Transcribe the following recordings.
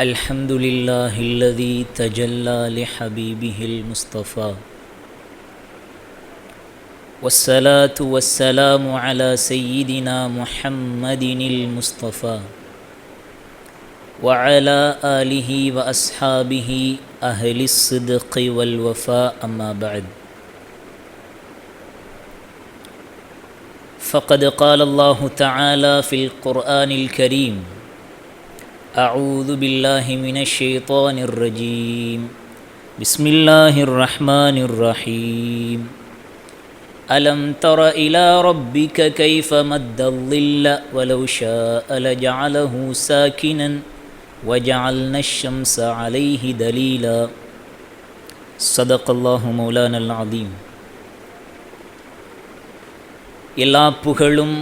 الحمد لله الذي تجلى لحبيبه المصطفى والصلاة والسلام على سيدنا محمد المصطفى وعلى آله وأصحابه أهل الصدق والوفاء أما بعد فقد قال الله تعالى في القرآن الكريم أعوذ بالله من الشيطان الرجيم بسم الله الرحمن الرحيم ألم تر إلى ربك كيف مد الظل ولو شاء لجعله ساكنا وجعلنا الشمس عليه دليلا صدق الله مولانا العظيم எல்லா புகழும்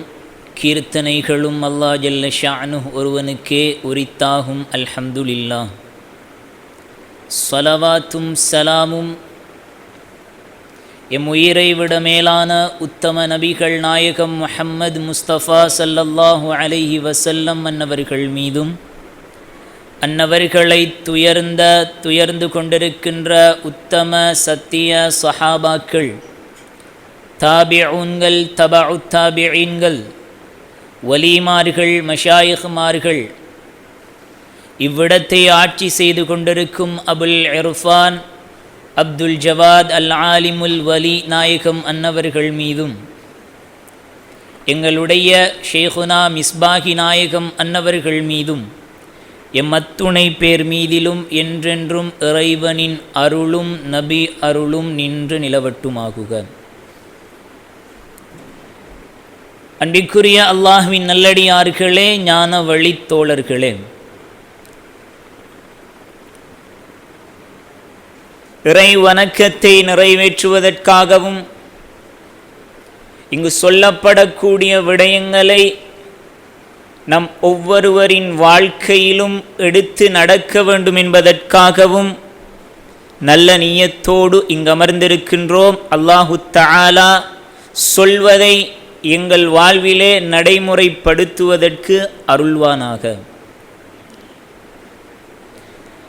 கீர்த்தனைகளும் அல்லா ஜல்ல ஷானு ஒருவனுக்கே உரித்தாகும் அல்ஹம்துலில்லா சலவாத்தும் சலாமும். எம் உயிரை விட மேலான உத்தம நபிகள் நாயகம் முஹம்மது முஸ்தபா சல்லல்லாஹு அலைஹி வசல்லம் அன்னவர்கள் மீதும் அன்னவர்களை துயர்ந்த துயர்ந்து கொண்டிருக்கின்ற உத்தம சத்திய சஹாபாக்கள் தாபிஊன்கள் தபா தாபியீன்கள் வலிமார்கள் மஷாயிகுமார்கள் இவ்விடத்தை ஆட்சி செய்து கொண்டிருக்கும் அபுல் இர்ஃபான் அப்துல் ஜவாத் அல் ஆலிமுல் வலி நாயகம் அன்னவர்கள் மீதும் எங்களுடைய ஷேகுனா மிஸ்பாகி நாயகம் அன்னவர்கள் மீதும் எம்மத்துணை பேர் மீதிலும் என்றென்றும் இறைவனின் அருளும் நபி அருளும் நின்று நிலவட்டுமாகுக. அன்பிற்குரிய அல்லாஹுவின் நல்லடியார்களே ஞான வழித்தோழர்களே இறை வணக்கத்தை நிறைவேற்றுவதற்காகவும் இங்கு சொல்லப்படக்கூடிய விடயங்களை நம் ஒவ்வொருவரின் வாழ்க்கையிலும் எடுத்து நடக்க வேண்டும் என்பதற்காகவும் நல்ல நீயத்தோடு இங்கு அமர்ந்திருக்கின்றோம் அல்லாஹு தாலா சொல்வதை எங்கள் வாழ்விலே நடைமுறைப்படுத்துவதற்கு அருள்வானாக.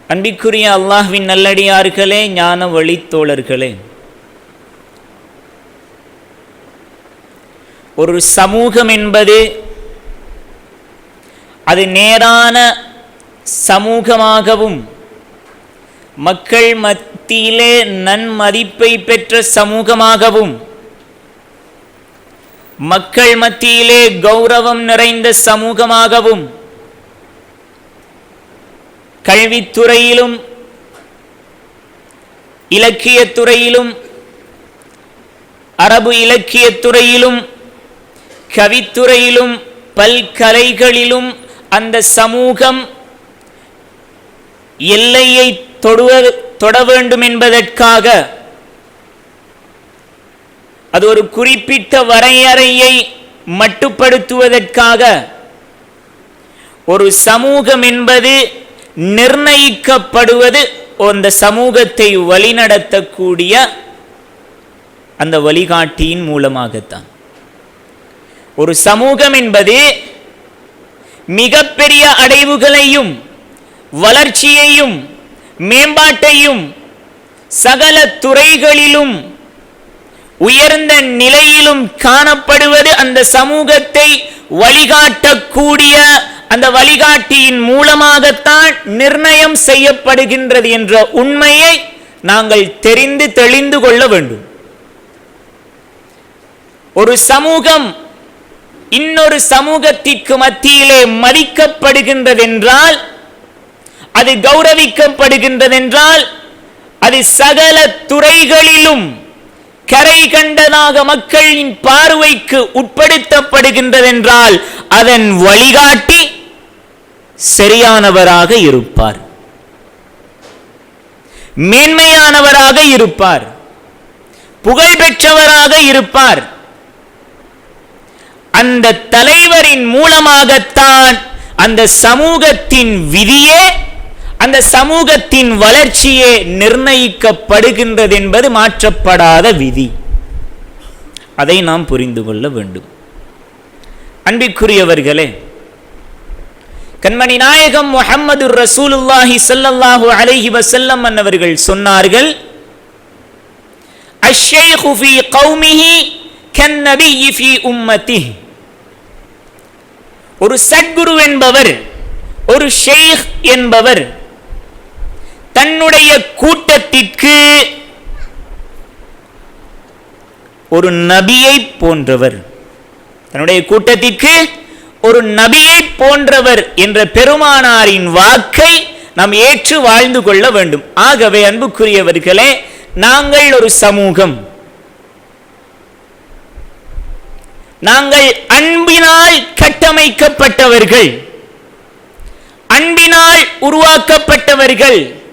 அன்பிக்குரிய அல்லாஹ்வின் நல்லடியார்களே ஞான வழித்தோழர்களே. ஒரு சமூகம் என்பது அது நேரான சமூகமாகவும் மக்கள் மத்தியிலே நன்மதிப்பை பெற்ற சமூகமாகவும் மக்கள் மத்தியிலே கௌரவம் நிறைந்த சமூகமாகவும் கல்வித்துறையிலும் இலக்கியத்துறையிலும் அரபு இலக்கியத்துறையிலும் கவித்துறையிலும் பல்கலைகளிலும் அந்த சமூகம் எல்லையை தொடுவ தொட வேண்டும் என்பதற்காக அது ஒரு குறிப்பிட்ட வரையறையை மட்டுப்படுத்துவதற்காக. ஒரு சமூகம் என்பது நிர்ணயிக்கப்படுவது அந்த சமூகத்தை வழிநடத்தக்கூடிய அந்த வழிகாட்டியின் மூலமாகத்தான். ஒரு சமூகம் என்பது மிகப்பெரிய அடைவுகளையும் வளர்ச்சியையும் மேம்பாட்டையும் சகல துறைகளிலும் உயர்ந்த நிலையிலும் காணப்படுவது அந்த சமூகத்தை வழிகாட்டக்கூடிய அந்த வழிகாட்டியின் மூலமாகத்தான் நிர்ணயம் செய்யப்படுகின்றது என்ற உண்மையை நாங்கள் தெரிந்து தெளிந்து கொள்ள வேண்டும். ஒரு சமூகம் இன்னொரு சமூகத்திற்கு மத்தியிலே மதிக்கப்படுகின்றதென்றால் அது கௌரவிக்கப்படுகின்றதென்றால் அது சகல துறைகளிலும் கரை கண்டதாக மக்களின் பார்வைக்கு உட்படுத்தப்படுகின்றதென்றால் அதன் வழிகாட்டி சரியானவராக இருப்பார். மேன்மையானவராக இருப்பார். புகழ் பெற்றவராக இருப்பார். அந்த தலைவரின் மூலமாகத்தான் அந்த சமூகத்தின் விதியே அந்த சமூகத்தின் வளர்ச்சியே நிர்ணயிக்கப்படுகின்றது என்பது மாற்றப்படாத விதி. அதை நாம் புரிந்து கொள்ள வேண்டும். அன்பிற்குரியவர்களே கண்மணி நாயகம் முகமது ரசூலுல்லாஹி ஸல்லல்லாஹு அலைஹி வசல்லம் அன்னவர்கள் சொன்னார்கள் அஷ்ஷைஹு ஃபீ கௌமிஹி கன்னபிய்யி ஃபீ உம்மத்திஹி. ஒரு சத்குரு என்பவர் ஒரு ஷேக் என்பவர் தன்னுடைய கூட்டத்திற்கு ஒரு நபியை போன்றவர். தன்னுடைய கூட்டத்திற்கு ஒரு நபியை போன்றவர் என்ற பெருமானாரின் வாக்கை நாம் ஏற்று வாழ்ந்து கொள்ள வேண்டும். ஆகவே அன்புக்குரியவர்களே நாங்கள் ஒரு சமூகம். நாங்கள் அன்பினால் கட்டமைக்கப்பட்டவர்கள். அன்பினால் உருவாக்கப்பட்டவர்கள்.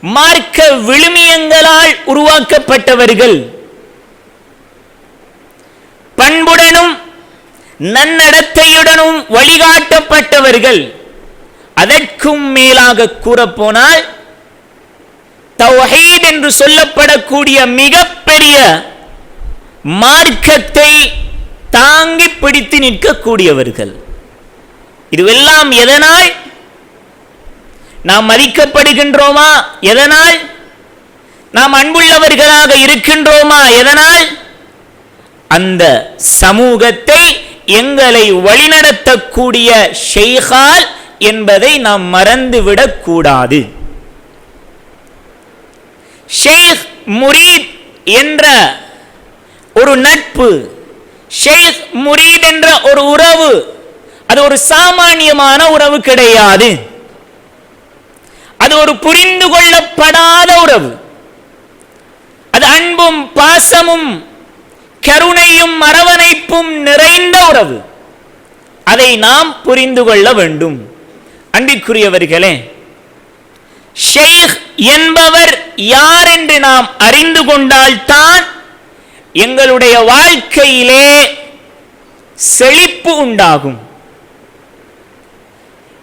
மார்க்க விழுமியங்களால் உருவாக்கப்பட்டவர்கள். பண்புடனும் நன்னடத்தையுடனும் வழிகாட்டப்பட்டவர்கள். அதற்கும் மேலாக கூறப்போனால் தௌஹீத் என்று சொல்லப்படக்கூடிய மிகப்பெரிய மார்க்கத்தை தாங்கி பிடித்து நிற்கக்கூடியவர்கள். இதுவெல்லாம் எதனால்? நாம் மதிக்கப்படுகின்றோமா? எதனால்? நாம் அன்புள்ளவர்களாக இருக்கின்றோமா? எதனால்? அந்த சமூகத்தை எங்களை வழிநடத்தக்கூடிய ஷெய்கால் என்பதை நாம் மறந்துவிடக் கூடாது. ஷேக் முரீத் என்ற ஒரு நட்பு ஷேக் முரீத் என்ற ஒரு உறவு அது ஒரு சாமானியமான உறவு கிடையாது. அது ஒரு புரிந்து கொள்ளப்படாத உறவு. அது அன்பும் பாசமும் கருணையும் அரவணைப்பும் நிறைந்த உறவு. அதை நாம் புரிந்து கொள்ள வேண்டும். அன்பிற்குரியவர்களே ஷேக் என்பவர் யார் என்று நாம் அறிந்து கொண்டால்தான் எங்களுடைய வாழ்க்கையிலே செழிப்பு உண்டாகும்.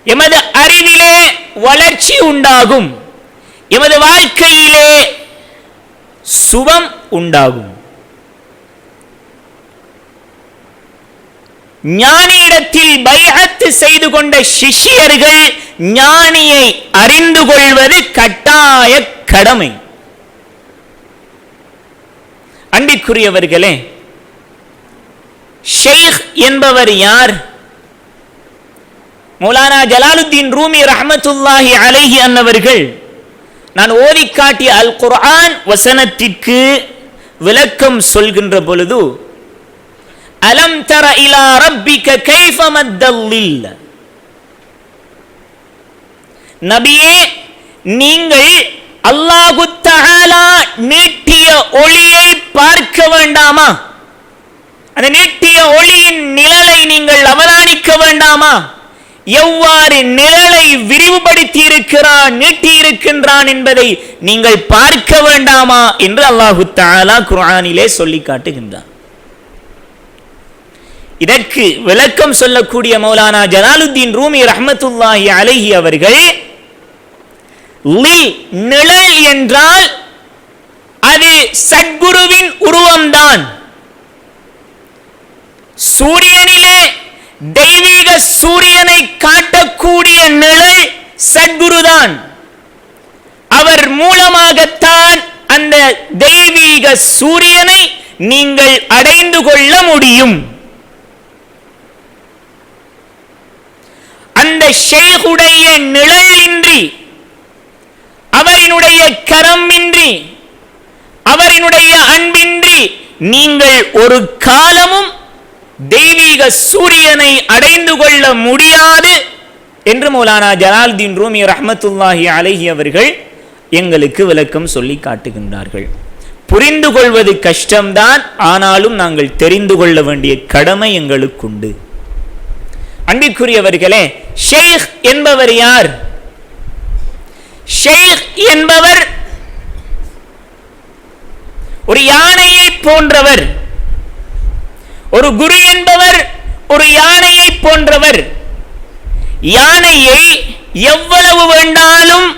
எமது அறிவிலே வளர்ச்சி உண்டாகும். எமது வாழ்க்கையிலே சுபம் உண்டாகும். ஞானியிடத்தில் பைஹத்து செய்து கொண்ட சிஷ்யர்கள் ஞானியை அறிந்து கொள்வது கட்டாய கடமை. அன்பிற்குரியவர்களே ஷேக் என்பவர் யார்? மௌலானா ஜலாலுத்தீன் ரூமி ரஹமத்துல்லாஹி அலைஹி அன்னவர்கள் நான் ஓதி காட்டிய அல் குர்ஆன் வசனத்திற்கு விளக்கம் சொல்கின்ற பொழுது அலம் தர இலா ரப்பிக்க கைஃப மத்தல்லில்? நபியே நீங்கள் அல்லாஹு தஆலா நீட்டிய ஒளியை பார்க்க வேண்டாமா? அந்த நீட்டிய ஒளியின் நிழலை நீங்கள் அவதானிக்க வேண்டாமா? எவ்வாறு நிழலை விரிவுபடுத்தி இருக்கிறான் நீட்டி இருக்கின்றான் என்பதை நீங்கள் பார்க்க வேண்டாமா என்று அல்லாஹு தாலா குரானிலே சொல்லி காட்டுகின்றான். இதற்கு விளக்கம் சொல்லக்கூடிய மௌலானா ஜலாலுத்தீன் ரூமி ரஹமத்துல்லாஹி அலஹி அவர்கள் நிழல் என்றால் அது சத்குருவின் உருவம்தான். சூரியனிலே தெய்வீக சூரியனை காட்டக்கூடிய நிழல் சத்குருதான். அவர் மூலமாகத்தான் அந்த தெய்வீக சூரியனை நீங்கள் அடைந்து கொள்ள முடியும். அந்த ஷேகுடைய நிழல் இன்றி அவரினுடைய கரம் இன்றி அவரினுடைய அன்பின்றி நீங்கள் ஒரு காலமும் தெய்வீக சூரியனை அடைந்து கொள்ள முடியாது என்று மௌலானா ஜலால்தீன் ரூமி ரஹமத்துல்லாஹி அலஹி அவர்கள் எங்களுக்கு விளக்கம் சொல்லி காட்டுகின்றார்கள். புரிந்து கொள்வது கஷ்டம்தான் ஆனாலும் நாங்கள் தெரிந்து கொள்ள வேண்டிய கடமை எங்களுக்குண்டு அன்பிற்குரியவர்களே ஷேக் என்பவர் யார்? ஷேக் என்பவர் ஒரு யானையை போன்றவர். ஒரு குரு என்பவர் ஒரு யானையை போன்றவர். யானையை எவ்வளவு வேண்டாலும்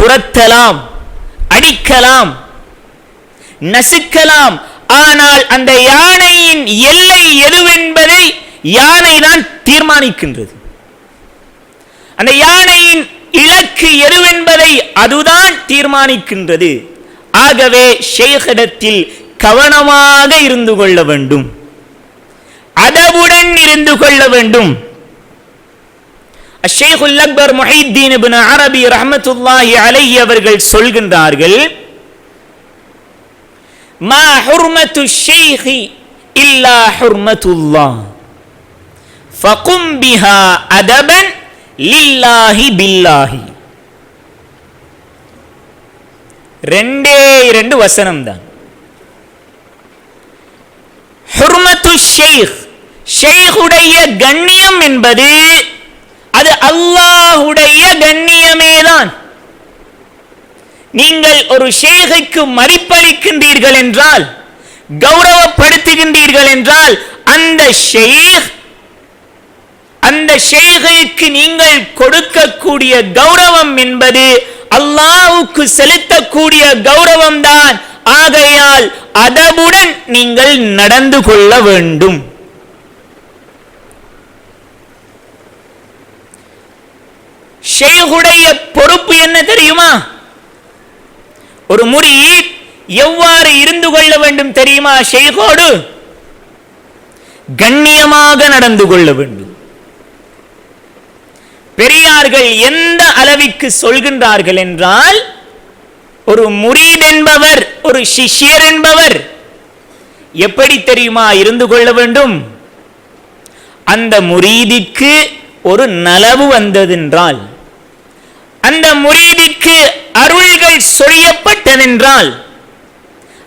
துரத்தலாம் அடிக்கலாம் நசுக்கலாம். ஆனால் அந்த யானையின் எல்லை எதுவென்பதை யானை தான் தீர்மானிக்கின்றது. அந்த யானையின் இலக்கு எதுவென்பதை அதுதான் தீர்மானிக்கின்றது. ஆகவே ஷேഖிடத்தில் கவனமாக இருந்து கொள்ள வேண்டும். அதவுடன் இருந்து கொள்ள வேண்டும். அஷேகுல் அக்பர் முஹைத்தீன் இப்னு அரபி ரஹமத்துல்லாஹி அலை அவர்கள் சொல்கின்றார்கள் மா ஹுர்மத்து ஷேஹி இல்லா ஹுர்மத்துல்லா ஃபகும் பிஹா அதபன் லில்லாஹி பில்லாஹி. ரெண்டே இரண்டு வசனம் தான் ஹுர்மத்து ஷேக் ஷேகுடைய கண்ணியம் என்பது அது அல்லாஹுடைய கண்ணியமே தான். நீங்கள் ஒரு ஷேகைக்கு மதிப்பளிக்கின்றீர்கள் என்றால் கௌரவப்படுத்துகின்றீர்கள் என்றால் அந்த ஷேக் அந்த ஷேகைக்கு நீங்கள் கொடுக்கக்கூடிய கௌரவம் என்பது அல்லாஹுக்கு செலுத்தக்கூடிய கௌரவம் தான் ஆகையால் அதவுடன் நீங்கள் நடந்து கொள்ள வேண்டும். ஷேகுடைய பொறுப்பு என்ன தெரியுமா? ஒரு முரீத் எவ்வாறு இருந்து கொள்ள வேண்டும் தெரியுமா ஷேகோடு? கண்ணியமாக நடந்து கொள்ள வேண்டும். பெரியார்கள் எந்த அளவிற்கு சொல்கின்றார்கள் என்றால் ஒரு முரீத் என்பவர் ஒரு சிஷ்யர் என்பவர் எப்படி தெரியுமா இருந்து கொள்ள வேண்டும்? அந்த முரீதிக்கு ஒரு நலவு வந்ததென்றால் அந்த முரீதிக்கு அருள்கள் சொரியப்பட்டதென்றால்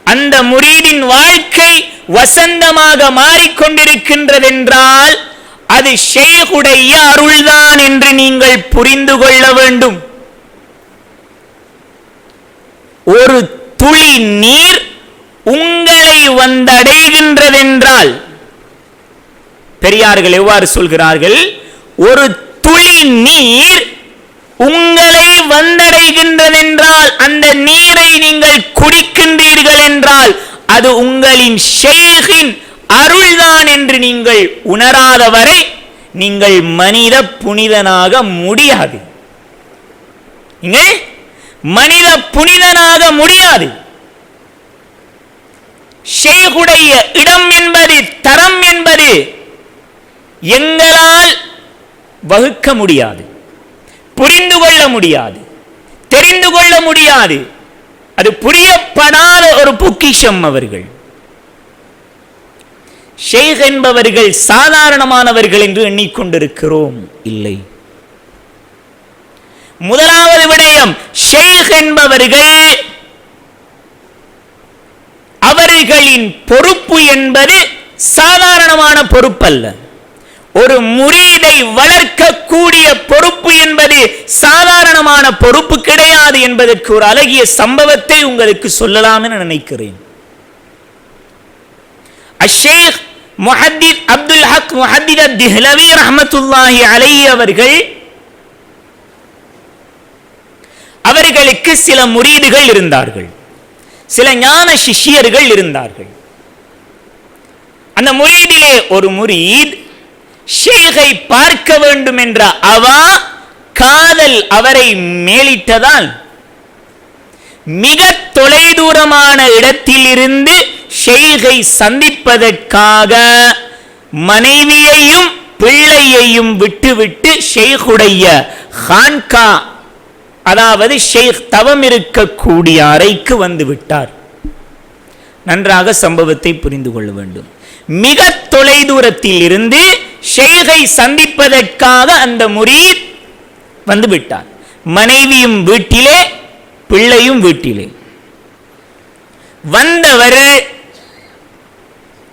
அந்த முரீதின் வாழ்க்கை வசந்தமாக மாறிக்கொண்டிருக்கின்றதென்றால் அது ஷேகுடைய அருள்தான் என்று நீங்கள் புரிந்து கொள்ள வேண்டும். ஒரு துளி நீர் உங்களை வந்தடைகின்றதென்றால் பெரியார்கள் எவ்வாறு சொல்கிறார்கள்? ஒரு துளி நீர் உங்களை வந்தடைகின்றதென்றால் அந்த நீரை நீங்கள் குடிக்கின்றீர்கள் என்றால் அது உங்களின் ஷேகின் அருள்தான் என்று நீங்கள் உணராத வரை நீங்கள் மனித புனிதனாக முடியாது. மனித புனிதனாக முடியாது. ஷேகுடைய இடம் என்பது தரம் என்பது எங்களால் வகுக்க முடியாது. புரிந்து கொள்ள முடியாது. தெரிந்து கொள்ள முடியாது. அது புரியப்படாத ஒரு பொக்கிஷம் அவர்கள். ஷேக் என்பவர்கள் சாதாரணமானவர்கள் என்று எண்ணிக்கொண்டிருக்கிறோம். இல்லை. முதலாவது விடயம் ஷேக் என்பவர்கள் அவர்களின் பொறுப்பு என்பது சாதாரணமான பொறுப்பல்ல. ஒரு முரீதை வளர்க்கக்கூடிய பொறுப்பு என்பது சாதாரணமான பொறுப்பு கிடையாது என்பதற்கு ஒரு அழகிய சம்பவத்தை உங்களுக்கு சொல்லலாம் என நினைக்கிறேன். அஷேக் முஹத்தித் அப்துல் ஹக் முஹத்தித் திஹ்லவி ரஹமத்துல்லாஹி அலை அவர்கள் அவர்களுக்கு சில முரீதுகள் இருந்தார்கள். சில ஞான சிஷ்யர்கள் இருந்தார்கள். அந்த முரீதிலே ஒரு முரீத் ஷேகை பார்க்க வேண்டும் என்ற அவா காதல் அவரை மேலிட்டதால் மிக தொலைதூரமான இடத்திலிருந்து ஷெய்கை சந்திப்பதற்காக மனைவியையும் பிள்ளையையும் விட்டுவிட்டு ஷெய்குடைய ஹான்கா அதாவது ஷெய்க் தவம் இருக்கக்கூடிய அறைக்கு வந்து விட்டார். நன்றாக சம்பவத்தை புரிந்து கொள்ள வேண்டும். மிக தொலைதூரத்தில் இருந்து ஷேகை சந்திப்பதற்காக அந்த முரீத் வந்து விட்டார் மனைவியும் வீட்டிலே பிள்ளையும் வீட்டிலே. வந்தவர்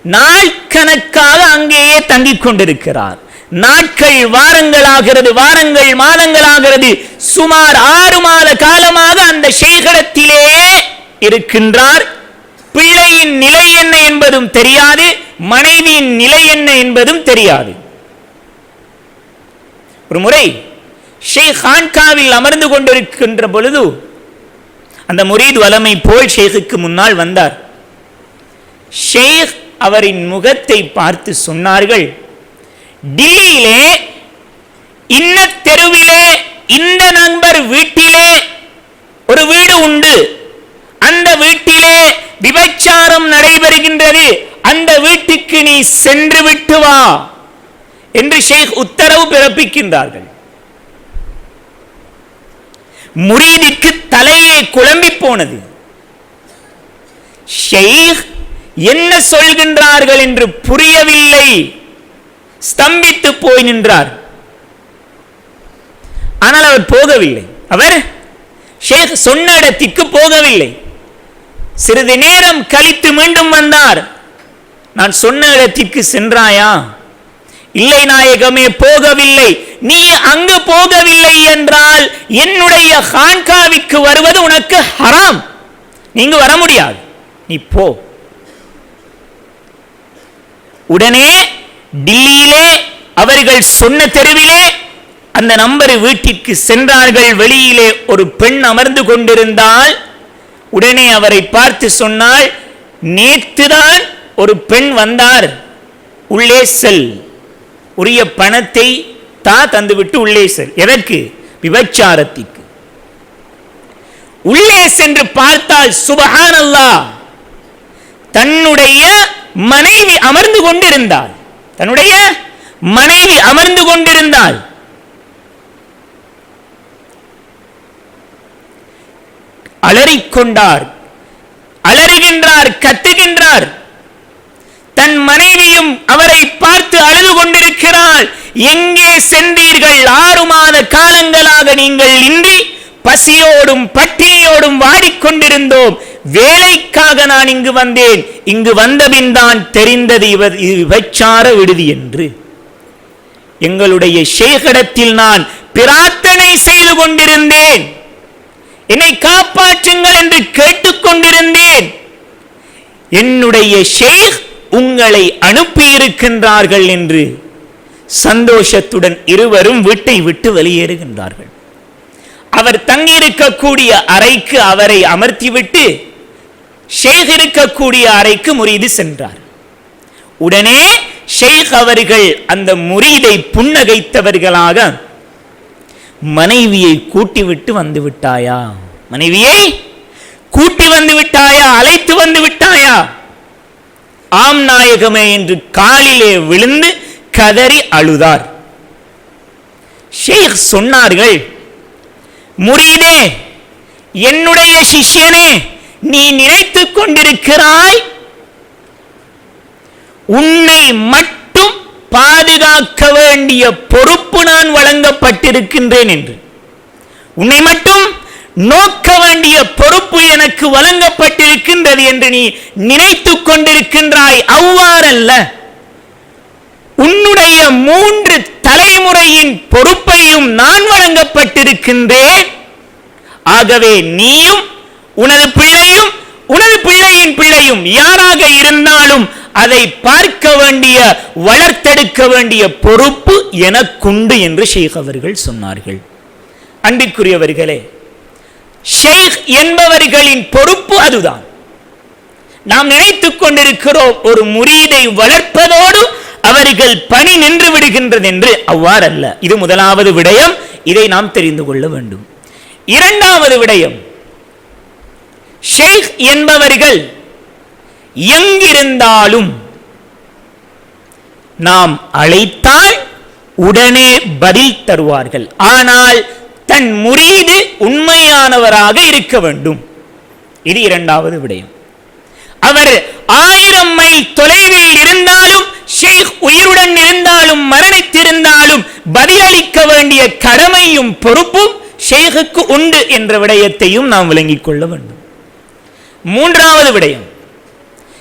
நாட்கணக்காக அங்கேயே தங்கிக் கொண்டிருக்கிறார். நாட்கள் வாரங்களாகிறது வாரங்கள் மாதங்களாகிறது. சுமார் ஆறு மாத காலமாக அந்த சேகரத்திலே இருக்கின்றார். பிள்ளையின் நிலை என்ன என்பதும் தெரியாது மனைவியின் நிலை என்ன என்பதும் தெரியாது. ஒரு முறை ஷேக் ஹான்காவில் அமர்ந்து கொண்டிருக்கின்ற பொழுது அந்த முரீத் வலமை போல் ஷேகுக்கு முன்னால் வந்தார். ஷேக் அவரின் முகத்தை பார்த்து சொன்னார்கள் டில்லியிலே இன்ன தெருவிலே இந்த நண்பர் வீட்டிலே ஒரு வீடு உண்டு. அந்த வீட்டிலே விபச்சாரம் நடைபெறுகின்றது. அந்த வீட்டுக்கு நீ சென்று விட்டு வா. என்று ஷேக் உத்தரவு பிறப்பிக்கின்றார்கள். முரீதிற்கு தலையே குழம்பி போனது. ஷெய்க் என்ன சொல்கின்றார்கள் என்று புரியவில்லை. ஸ்தம்பித்து போய் நின்றார். ஆனால் அவர் போகவில்லை. அவர் ஷேக் சொன்ன இடத்திற்கு போகவில்லை. சிறிது நேரம் கழித்து மீண்டும் வந்தார். நான் சொன்ன இடத்திற்கு சென்றாயா? இல்லை நாயகமே போகவில்லை. நீ அங்கு போகவில்லை என்றால் என்னுடைய ஹான்காவிற்கு வருவது உனக்கு ஹராம். நீங்க வர முடியாது. நீ போ. உடனே டில்லியிலே அவர்கள் சொன்ன தெருவிலே அந்த நம்பர் வீட்டிற்கு சென்றார்கள். வெளியிலே ஒரு பெண் அமர்ந்து கொண்டிருந்தால் உடனே அவரை பார்த்து சொன்னால் நேற்றுதான் ஒரு பெண் வந்தார். உள்ளே செல். உரிய பணத்தை தா தந்துவிட்டு உள்ளே செல். எதற்கு? விபச்சாரத்திற்கு. உள்ளே சென்று பார்த்தால் சுபஹான் அல்லா தன்னுடைய மனைவி அமர்ந்து கொண்டிருந்தாள். தன்னுடைய மனைவி அமர்ந்து கொண்டிருந்தாள். அலறிக்கொண்டார். அலறுகின்றார் கத்துகின்றார். தன் மனைவியும் அவரை பார்த்து அழுது கொண்டிருக்கிறாள். எங்கே சென்றீர்கள்? ஆறு மாத காலங்களாக நீங்கள் இன்றி பசியோடும் பட்டினியோடும் வாடிக்கொண்டிருந்தோம். வேலைக்காக நான் இங்கு வந்தேன். இங்கு வந்தபின் தான் தெரிந்தது இவர் விபச்சார விடுதி என்று. எங்களுடைய ஷேகடத்தில் நான் பிரார்த்தனை செய்து கொண்டிருந்தேன். என்னை காப்பாற்றுங்கள் என்று கேட்டுக்கொண்டிருந்தேன். என்னுடைய ஷேக் உங்களை அனுப்பியிருக்கின்றார்கள் என்று சந்தோஷத்துடன் இருவரும் வீட்டை விட்டு வெளியேறுகின்றார்கள். அவர் தங்கியிருக்கக்கூடிய அறைக்கு அவரை அமர்த்திவிட்டு ஷேக் இருக்கக்கூடிய அறைக்கு முரீது சென்றார். உடனே ஷேக் அவர்கள் அந்த முரீதை புன்னகைத்தவர்களாக மனைவியை கூட்டிவிட்டு வந்து விட்டாயா? மனைவியை கூட்டி வந்து விட்டாயா? அழைத்து வந்து விட்டாயா? ஆம் நாயகமே என்று காலிலே விழுந்து கதறி அழுதார். ஷேக் சொன்னார்கள் முரீதே என்னுடைய சிஷ்யனே நீ நினைத்துக் கொண்டிருக்கிறாய்? உன்னை மட்டும் பாதுகாக்க வேண்டிய பொறுப்பு நான் வழங்கப்பட்டிருக்கின்றேன் என்று. உன்னை மட்டும் நோக்க வேண்டிய பொறுப்பு எனக்கு வழங்கப்பட்டிருக்கின்றது என்று நீ நினைத்துக் கொண்டிருக்கின்றாய். அவ்வாறல்ல. உன்னுடைய மூன்று தலைமுறையின் பொறுப்பையும் நான் வழங்கப்பட்டிருக்கின்றேன். ஆகவே நீயும் உனது பிள்ளையும் உனது பிள்ளையின் பிள்ளையும் யாராக இருந்தாலும் அதை பார்க்க வேண்டிய வளர்த்தெடுக்க வேண்டிய பொறுப்பு எனக்குண்டு என்று ஷேக் அவர்கள் சொன்னார்கள். அன்பிற்குரியவர்களே ஷேக் என்பவர்களின் பொறுப்பு அதுதான். நாம் நினைத்துக் கொண்டிருக்கிறோம் ஒரு முரீதை வளர்ப்பதோடு அவர்கள் பணி நின்று விடுகின்றது என்று அவ்வாறல்ல. இது முதலாவது விடயம். இதை நாம் தெரிந்து கொள்ள வேண்டும். இரண்டாவது விடயம். ஷேக் என்பவர்கள் எங்கிருந்தாலும் நாம் அழைத்தால் உடனே பதில் தருவார்கள். ஆனால் தன் முறீது உண்மையானவராக இருக்க வேண்டும். இது இரண்டாவது விடயம். அவர் ஆயிரம் மைல் தொலைவில் இருந்தாலும் ஷேக் உயிருடன் இருந்தாலும் மரணித்திருந்தாலும் பதிலளிக்க வேண்டிய கடமையும் பொறுப்பும் ஷேகுக்கு உண்டு என்ற விடயத்தையும் நாம் விளங்கிக் கொள்ள வேண்டும். மூன்றாவது விடயம்.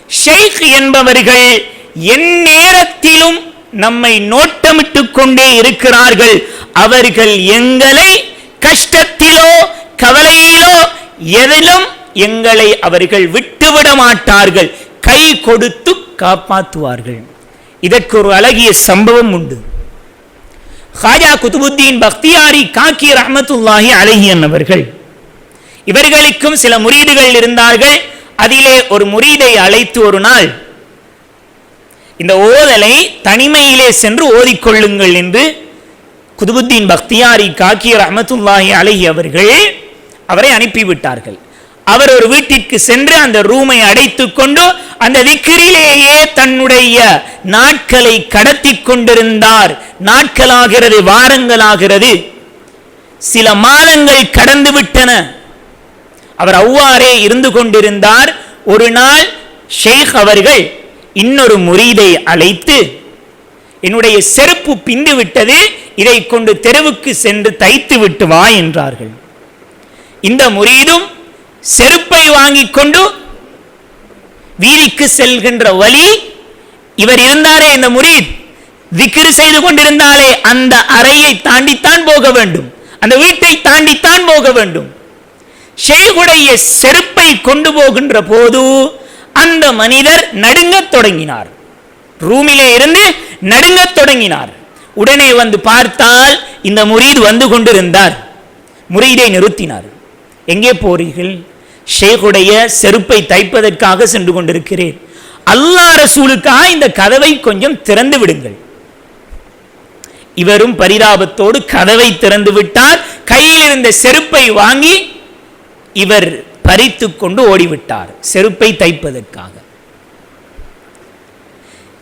ஷேக் என்பவர்கள் எந்நேரத்திலும் நம்மை நோட்டமிட்டுக் கொண்டே இருக்கிறார்கள். அவர்கள் எங்களை கஷ்டத்திலோ கவலையிலோ எதிலும் எங்களை அவர்கள் விட்டுவிட மாட்டார்கள் கை கொடுத்து காப்பாற்றுவார்கள். இதற்கு ஒரு அழகிய சம்பவம் உண்டு. ஹாஜா குதுபுத்தீன் பக்தியாரி காக்கி ரஹமத்துல்லாஹி அழகியன் அவர்கள் இவர்களுக்கும் சில முரீதுகள் இருந்தார்கள். அதிலே ஒரு முரீதை அழைத்து ஒரு நாள் இந்த ஓதலை தனிமையிலே சென்று ஓதிக்கொள்ளுங்கள் என்று குதுபுத்தீன் பக்தியாரி காக்கி ரஹமத்துல்லாஹி அலைஹி அவர்கள் அவரை அனுப்பிவிட்டார்கள். அவர் ஒரு வீட்டிற்கு சென்று அந்த ரூமை அடைத்து கொண்டு அந்த விக்கிரிலேயே தன்னுடைய நாட்களை கடத்தி கொண்டிருந்தார். நாட்களாகிறது வாரங்களாகிறது. சில மாதங்கள் கடந்து விட்டன. அவர் அவ்வாறே இருந்து கொண்டிருந்தார். ஒரு நாள் ஷேக் அவர்கள் இன்னொரு முரீதை அழைத்து என்னுடைய செருப்பு பிந்து விட்டது இதை கொண்டு தெருவுக்கு சென்று தைத்து விட்டு வா என்றார்கள். இந்த முரீதும் செருப்பை வாங்கிக் கொண்டு வீதிக்கு செல்கின்ற வழி இவர் இருந்தாரே இந்த முரீத் விக்கிரி செய்து கொண்டிருந்தாலே அந்த அறையை தாண்டித்தான் போக வேண்டும். அந்த வீட்டை தாண்டித்தான் போக வேண்டும். ஷேகுடைய செருப்பை கொண்டு போகின்ற போது அந்த மனிதர் நடுங்கத் தொடங்கினார். ரூமிலே இருந்து நடுங்கத் தொடங்கினார். உடனே வந்து பார்த்தால் இந்த முரீது வந்து கொண்டிருந்தார். முரீதை நிறுத்தினார். எங்கே போறீர்கள்? ஷேகுடைய செருப்பை தைப்பதற்காக சென்று கொண்டிருக்கிறேன். அல்லா ரசூலுக்காக இந்த கதவை கொஞ்சம் திறந்து விடுங்கள். இவரும் பரிதாபத்தோடு கதவை திறந்து விட்டார். கையில் இருந்த செருப்பை வாங்கி இவர் பறித்து கொண்டு ஓடிவிட்டார். செருப்பை தைப்பதற்காக.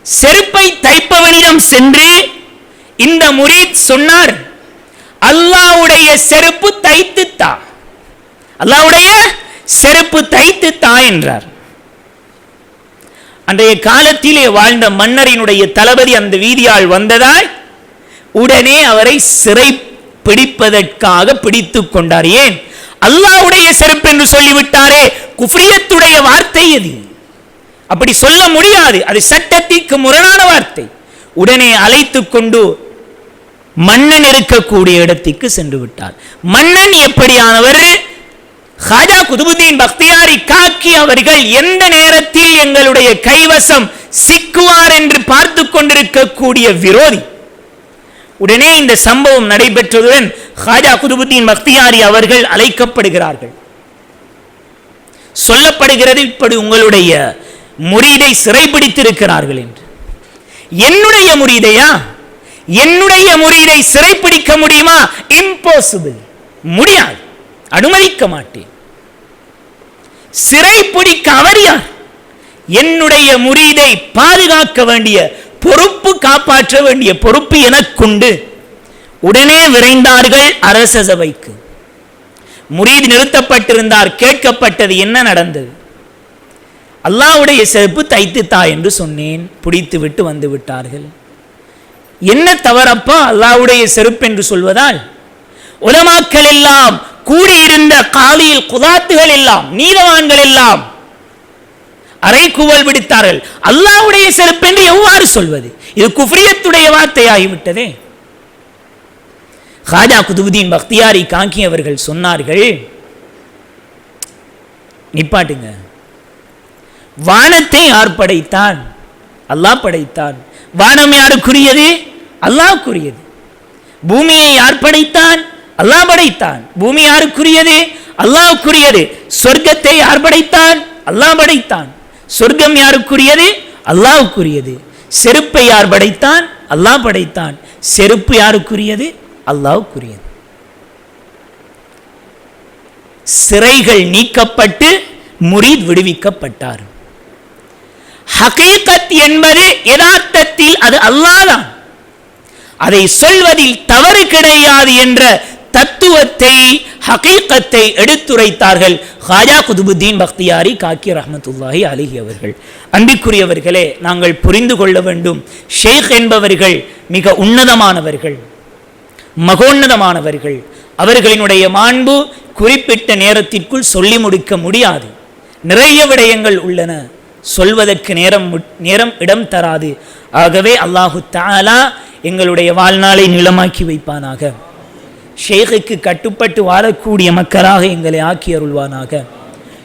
செருப்பை தைப்பவனிடம் சென்று இந்த முரீத் சொன்னார் அல்லாவுடைய செருப்பு தைத்து தா அல்லாவுடைய செருப்பு தைத்து தா என்றார். அன்றைய காலத்திலே வாழ்ந்த மன்னரினுடைய தளபதி அந்த வீதியால் வந்ததால் உடனே அவரை சிறை பிடிப்பதற்காக பிடித்துக் கொண்டார். ஏன்? அல்லாவுடைய செருப்பு என்று சொல்லிவிட்டாரே குஃப்ரியத்துடைய வார்த்தை அது அப்படி சொல்ல முடியாது அது சட்டத்திற்கு முரணான வார்த்தை. உடனே அழைத்துக் கொண்டு மன்னன் இருக்கக்கூடிய இடத்திற்கு சென்று விட்டார். மன்னன் எப்படியானவர்? ஹாஜா குதுபுத்தீன் பக்தியாரி காக்கி அவர்கள் எந்த நேரத்தில் எங்களுடைய கைவசம் சிக்குவார் என்று பார்த்து கொண்டிருக்கக்கூடிய விரோதி. உடனே இந்த சம்பவம் நடைபெற்றதுடன் ஹாஜா குதுபுத்தீன் பக்தியாரி அவர்கள் அழைக்கப்படுகிறார்கள். சொல்லப்படுகிறது இப்படி உங்களுடைய முரீதை சிறைப்பிடித்திருக்கிறார்கள் என்று. என்னுடைய முரீதையா? என்னுடைய முரீதை சிறைப்பிடிக்க முடியுமா? இம்பாசிபிள் முடியாது. அனுமதிக்க மாட்டேன். சிறைப்பிடிக்க அவர் யார்? என்னுடைய முரீதை பாதுகாக்க வேண்டிய பொறுப்பு காப்பாற்ற வேண்டிய பொறுப்பு எனக்குண்டு. உடனே விரைந்தார்கள் அரச சபைக்கு முரீது நிறுத்தப்பட்டிருந்தார் கேட்கப்பட்டது என்ன நடந்தது? அல்லாவுடைய செருப்பு தைத்து என்று சொன்னேன் பிடித்து விட்டு வந்து விட்டார்கள். என்ன தவறப்பா அல்லாவுடைய செருப்பு என்று சொல்வதால்? உலமாக்கள் எல்லாம் கூடியிருந்த காலியில் குதாத்துகள் எல்லாம் நீதவான்கள் எல்லாம் அரைக்குவல் விடுத்தார்கள் அல்லாவுடைய செருப்பு என்று எவ்வாறு சொல்வது? இது குஃப்ரியத்துடைய வார்த்தையாகிவிட்டதே. ஹாஜா குதுபுதீன் பக்தியாரி காங்கி அவர்கள் சொன்னார்கள் நிப்பாட்டுங்க. வானத்தை யார் படைத்தான் அல்லாஹ் படைத்தான். வானம் யாருக்குரியது? அல்லாஹ்க்குரியது பூமியை யார் படைத்தான் அல்லாஹ் படைத்தான். பூமி யாருக்குரியது? அல்லாவுக்குரியது சொர்க்கத்தை யார் படைத்தான்? அல்லாஹ் படைத்தான். சொர்க்கம் யாருக்குரியது? அல்லாவுக்குரியது செருப்பை யார் படைத்தான்? அல்லாஹ் படைத்தான். செருப்பு யாருக்குரியது? அல்லாவுக்குரியது சிறைகள் நீக்கப்பட்டு முரீத் விடுவிக்கப்பட்டார். ஹகீகத் என்பது யதார்த்தத்தில் அது அல்லாதான் அதை சொல்வதில் தவறு கிடையாது என்ற தத்துவத்தை ஹகீகத்தை எடுத்துரைத்தார்கள். ஹாஜா குதுபுத்தீன் பக்தியாரி காக்கி ரஹமத்துல்லாஹி அலிஹி அவர்கள். அன்பிற்குரியவர்களே நாங்கள் புரிந்து கொள்ள வேண்டும். ஷேக் என்பவர்கள் மிக உன்னதமானவர்கள் மகோன்னதமானவர்கள். அவர்களினுடைய மாண்பு குறிப்பிட்ட நேரத்திற்குள் சொல்லி முடிக்க முடியாது. நிறைய விடயங்கள் உள்ளன. சொல்வதற்கு நேரம் நேரம் இடம் தராது. ஆகவே அல்லாஹு தாலா எங்களுடைய வாழ்நாளை நிலமாக்கி வைப்பானாக. ஷேகுக்கு கட்டுப்பட்டு வாழக்கூடிய மக்களாக எங்களை ஆக்கி அருள்வானாக.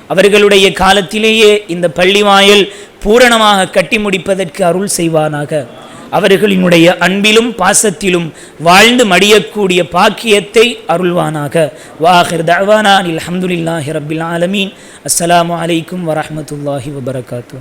அவர்களுடைய காலத்திலேயே இந்த பள்ளிவாயல் பூரணமாக கட்டி முடிப்பதற்கு அருள் செய்வானாக. அவர்களினுடைய அன்பிலும் பாசத்திலும் வாழ்ந்து மடியக்கூடிய பாக்கியத்தை அருள்வானாக. வாஹிர் தவானான் அலமதுல்லாஹி ரபில் ஆலமீன். அஸ்லாம் அலைக்கும் வரமத்துல்லாஹி வபரகாத்தூ